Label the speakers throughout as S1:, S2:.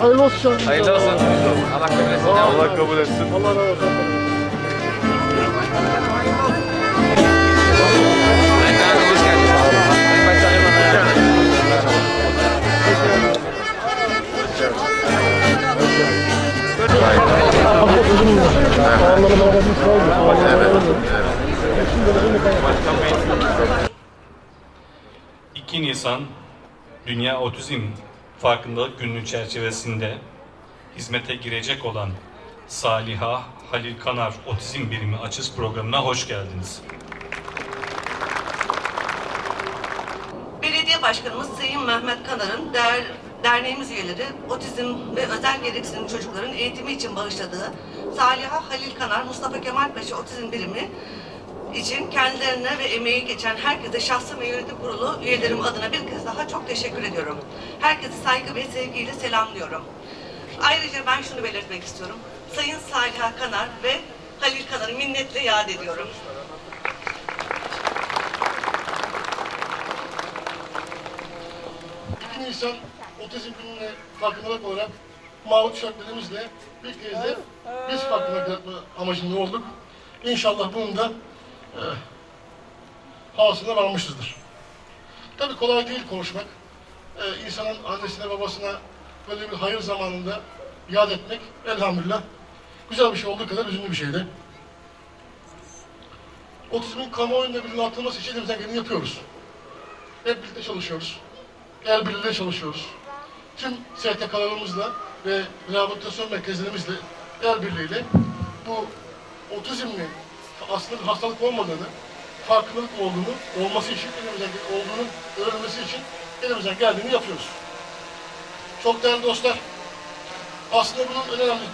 S1: Hayırlı olsun.
S2: Hayırlı olsun. Allah kabul etsin.
S3: Allah kabul etsin.
S1: Allah razı olsun. Olun.
S4: 2 Nisan Dünya Otizm Farkındalık Günü çerçevesinde hizmete girecek olan Saliha Halil Kanar Otizm Birimi Açız programına hoş geldiniz.
S5: Belediye Başkanımız Sayın Mehmet Kanar'ın der, derneğimiz üyeleri otizm ve özel gereksinim çocukların eğitimi için bağışladığı Saliha Halil Kanar Mustafa Kemal Paşa Otizm Birimi için kendilerine ve emeği geçen herkese şahsım ve yönetim kurulu üyelerim adına bir kez daha çok teşekkür ediyorum. Herkesi saygı ve sevgiyle selamlıyorum. Ayrıca ben şunu belirtmek istiyorum. Sayın Saliha Kanar ve Halil Kanar'ı minnetle yad ediyorum.
S1: İki Nisan Otizm Günü'ne farkındalık olarak Mahmut Şartlarımızla bir kez de biz farkındalık yaratma amacında olduk. İnşallah bunun da hasına varmışızdır. Tabii kolay değil konuşmak. E, insanın annesine babasına böyle bir hayır zamanında yad etmek elhamdülillah güzel bir şey olduğu kadar üzünlü bir şeydi. Otizmin kamuoyunda bilinçlendirilmesi için elimizden geleni yapıyoruz. Hep birlikte çalışıyoruz. El birliğiyle çalışıyoruz. Tüm STK'larımızla ve rehabilitasyon merkezlerimizle el birliğiyle bu otizmli aslında bir hastalık olmadığını, farkındalık olduğunu, olması için elimizden olduğunu öğrenmesi için elimizden geldiğini yapıyoruz. Çok değerli dostlar, aslında bunun önemli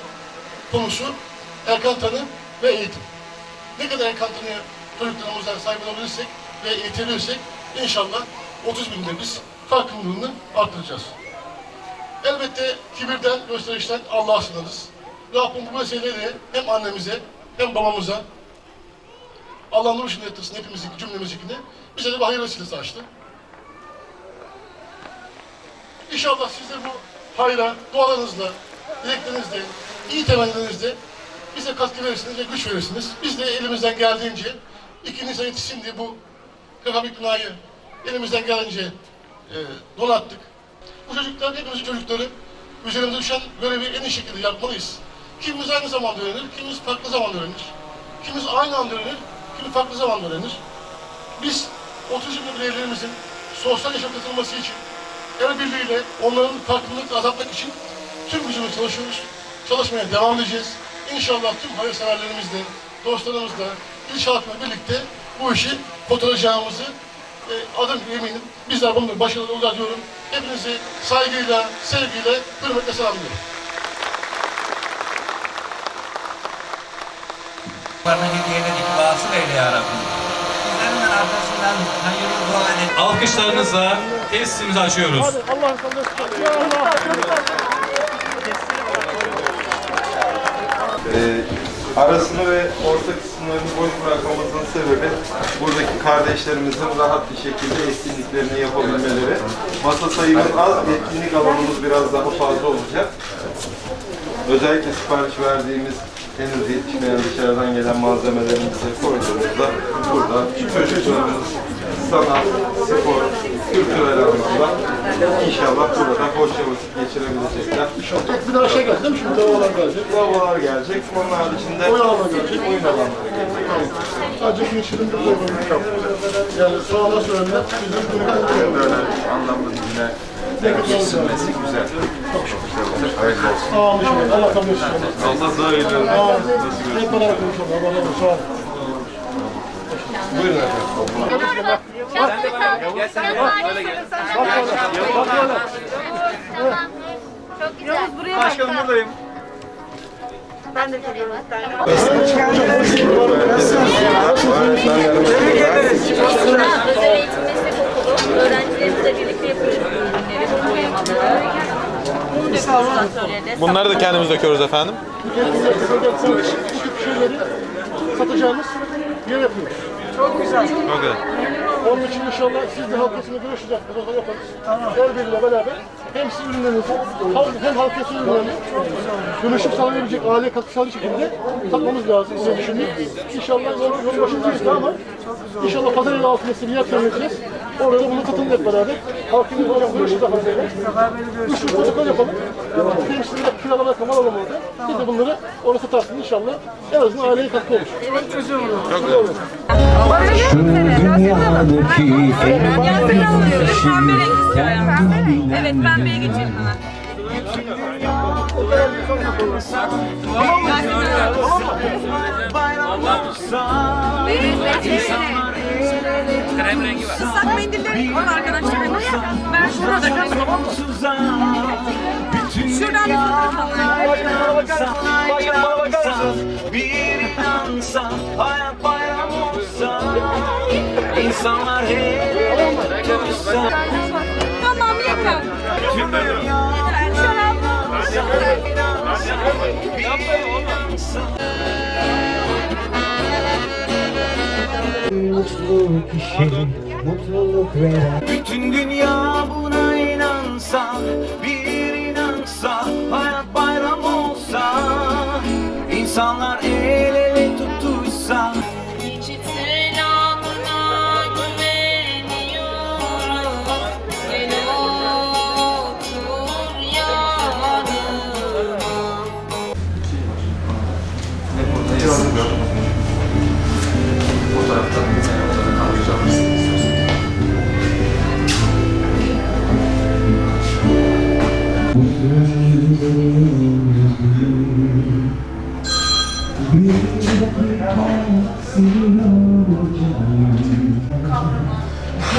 S1: konusu erkan tanı ve eğitim. Ne kadar erkan tanıya çocuklarımızdan sahip olabilirsek ve eğitebilirsek inşallah 30 binde biz farkındalığını arttıracağız. Elbette kibirden, gösterişten Allah'a sığınırız. Rabbim bu meseleleri hem annemize hem babamıza Allah'ın nur içinde yatırsın hepimizi, cümlemizdekini bize de bir hayır vesilesi açtı. İnşallah siz de bu hayra, dualarınızla, dileklerinizle, iyi temellerinizle bize katkı verirsiniz ve güç verirsiniz. Biz de elimizden geldiğince iki Nisan yetişsin diye bu Kakabik binayı elimizden gelince e, donattık. Bu çocuklar hepimizin çocukları. Üzerimize düşen görevi en iyi şekilde yapmalıyız. Kimimiz aynı zamanda öğrenir, kimimiz farklı zamanda öğrenir. Kimimiz aynı anda öğrenir, kimi farklı zamanda öğrenir. Biz 30 yıllık bireylerimizin sosyal yaşam katılması için el birliğiyle onların farklılıkla azaltmak için tüm gücümüzle çalışıyoruz. Çalışmaya devam edeceğiz. İnşallah tüm hayırseverlerimizle, dostlarımızla, il halkla birlikte bu işi kotaracağımızı e, adım eminim. Bizler bunu başarılı olacağız diyorum. Hepinizi saygıyla, sevgiyle, hürmetle selamlıyorum.
S6: Bana hediyeledik vasıl eyle ya Rabbi. Bizlerin arkasından hayırlı dua edin.
S4: Alkışlarınızla tesisimizi açıyoruz.
S1: Hadi Allah'ın sellem. Ya Allah.
S3: Ee, arasını ve orta kısımlarını boş bırakmamızın sebebi buradaki kardeşlerimizin rahat bir şekilde etkinliklerini yapabilmeleri. Masa sayımız az, etkinlik alanımız biraz daha fazla olacak. Özellikle sipariş verdiğimiz henüz yetişmeyen dışarıdan gelen malzemelerimizi koyduğumuzda burada çocuklarımız sanat, spor, kültürel anlamda inşallah burada hoşça vakit geçirebilecekler.
S1: Bir daha şey geldi değil mi? Şimdi davalar gelecek.
S3: Lavalar gelecek. Onun haricinde
S1: Oyun alanı gelecek.
S3: oyun alanları gelecek.
S1: Sadece içinde bir programı yaptık. Yani sağına söylenme bizim günümüzde
S3: Böyle anlamlı dinle geçilmesi güzel. Hayırlı olsun.
S1: Sağ olun. Allah kabul etsin.
S3: Allah daha iyi.
S1: Hep beraber konuşalım. Allah razı olsun. Sağ olun.
S3: Buyurun efendim.
S7: Tamam. Çok güzel.
S2: Başkanım buradayım.
S7: Ben de söyleyeyim bir tane.
S3: Tebrik ederiz.
S7: Özel eğitim meslek okulu. Öğrencilerimizle birlikte yapıyoruz bu ürünleri, bu boyamaları. Bunu döküyoruz.
S8: Bunları da kendimiz döküyoruz efendim.
S1: Tip şeyleri satacağımız yer yapıyoruz.
S8: Çok güzel.
S1: Onun için inşallah siz de halkasını görüşeceksiniz. O zaman yaparız. Tamam. El birliğiyle beraber hem sizin ürünlerinizi hem halka sizin ürünlerini dönüşüm sağlayabilecek aile katkı sağlayacak şekilde satmamız lazım diye düşündük. İnşallah yol, yol başındayız da ama inşallah pazar yeri altında size bir yer edeceğiz. Orada da bunu katılın hep beraber. Halkın hocam burası da hazırlayalım. Biz şu protokol yapalım. Hem sizin de kiralamaya kamal alalım orada. Biz de bunları orada satarsın inşallah. En azından aileye katkı olur.
S8: Çok güzel.
S7: Yansın alıyoruz. Pembe renk istiyorum. Evet pembeye geçelim hemen.
S2: Krem rengi var.
S7: Islak mendilleri var arkadaşlar. Ben şurada Şuradan bir fotoğraf Tamam yeter. Şarap.
S9: inansa bir inansa Bütün dünya buna inansa, bir inansa,